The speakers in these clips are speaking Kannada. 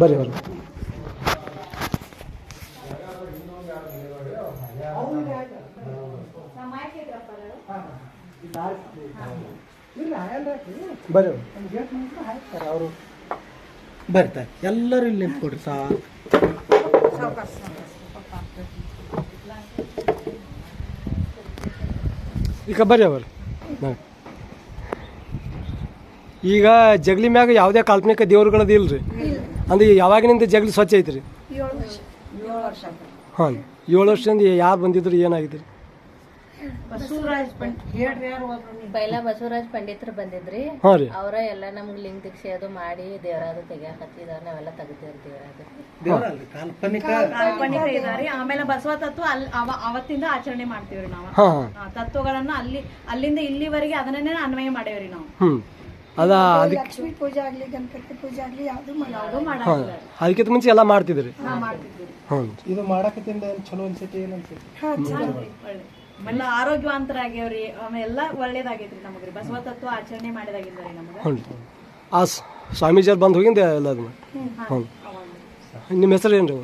ಬರ್ರಿ ಬರ್ರಿ. ಬರ್ರಿ ಅವರು ಬರ್ತಾರೆ ಎಲ್ಲರೂ ಇಲ್ಲಿ ನಿಂತ್ಕೊಡ್ರಿ ಸಾ ಈಗ ಬರ್ರಿ ಅವರು. ಈಗ ಜಗಲಿ ಮ್ಯಾಗ ಯಾವುದೇ ಕಾಲ್ಪನಿಕ ದೇವ್ರುಗಳದ್ದು ಇಲ್ರಿ? ಅಂದ್ರೆ ಯಾವಾಗಿನಿಂದ ಜಗಲಿ ಸ್ವಚ್ಛ ಐತ್ರಿ? ಹಾಂ ಏಳು ವರ್ಷದಿಂದ ಯಾರು ಬಂದಿದ್ರು ಏನಾಗಿದ್ರಿ. ಪೈಲ ಬಸವರಾಜ್ ಪಂಡಿತರು ಬಂದಿದ್ರಿ. ಅವರ ಎಲ್ಲ ನಮ್ಗೆ ಲಿಂಗ ದೀಕ್ಷೆ ಅದು ಮಾಡಿ ದೇವರಾದ ತೆಗಿಯಾಕ ಹತ್ತಿದಾರ ನಾವೆಲ್ಲ ತೆಗಿತೀವಿ ದೇವರಾದ. ದೇವರಲ್ರಿ ಕಾಲ್ಪನಿಕ ಕಾಲ್ಪನಿಕ ಇದಾರಿ. ಆಮೇಲೆ ಬಸವ ತತ್ವ ಅಲ್ಲಿ ಅವ- ಅವತ್ತಿಂದ ಆಚರಣೆ ಮಾಡ್ತೀವ್ರಿ ನಾವು. ತತ್ವಗಳನ್ನ ಅಲ್ಲಿ ಅಲ್ಲಿಂದ ಇಲ್ಲಿವರೆಗೆ ಅದನ್ನೇ ಅನ್ವಯ ಮಾಡೇವ್ರಿ ನಾವು. ಅದ ಅದಕ್ಕೆ ಲಕ್ಷ್ಮೀ ಪೂಜೆ ಆಗಲಿ ಗಣಪತಿ ಪೂಜೆ ಆಗಲಿ ಯಾವುದು ಹಾಂ ಅದಕ್ಕಿಂತ ಮುಂಚೆ ಎಲ್ಲ ಮಾಡ್ತಿದ್ರಿ ಹ್ಞೂ ಇದು ಮಾಡಕತ್ತಿಂದ ಏನ್ ಚಲೋ ಅನ್ಸೈತಿ ಏನ್ ಅನ್ಸೈತಿ? ಒಳ್ಳೆ ಎಲ್ಲ ಆರೋಗ್ಯವಂತರಾಗ್ಯವ್ರಿ ಆಮೇಲೆ ಎಲ್ಲ ಒಳ್ಳೇದಾಗೈತ್ರಿ ನಮಗ್ರಿ. ಬಸವ ತತ್ವ ಆಚರಣೆ ಮಾಡಿದಾಗಿಂದ್ರಿ ನಮಗ ಹ್ಞೂ ಆ ಸ್ವಾಮೀಜಿಯವ್ರು ಬಂದು ಹೋಗಿಂದ ಎಲ್ಲದು ಹ್ಞೂ ನಿಮ್ಮ ಹೆಸರು ಏನು ರೀ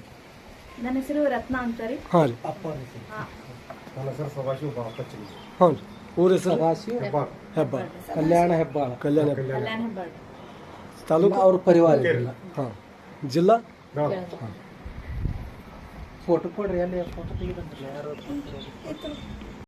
ನನ್ನ ಹೆಸರು ರತ್ನ ರೀ. ಹಾಂ ರೀ. ಹ್ಞೂ ರೀ ಊರ ಹೆಸರು ಸದಾಶಿವ ಹೆಬ್ಬ ಕಲ್ಯಾಣ ಹೆಬ್ಬಾಳ ಕಲ್ಯಾಣ ಹೆಬ್ಬ. ಕಲ್ಯಾಣ ಹೆಬ್ಬಾಳ್ ತಾಲೂಕು ಅವ್ರ ಪರಿವಾರ ಇಲ್ಲ ಹಾಂ ಜಿಲ್ಲಾ ಫೋಟೋ ಕೊಡ್ರಿ ಅಲ್ಲಿ ಫೋಟೋ ತೆಗಿದಂದ್ರಲ್ಲ ಯಾರು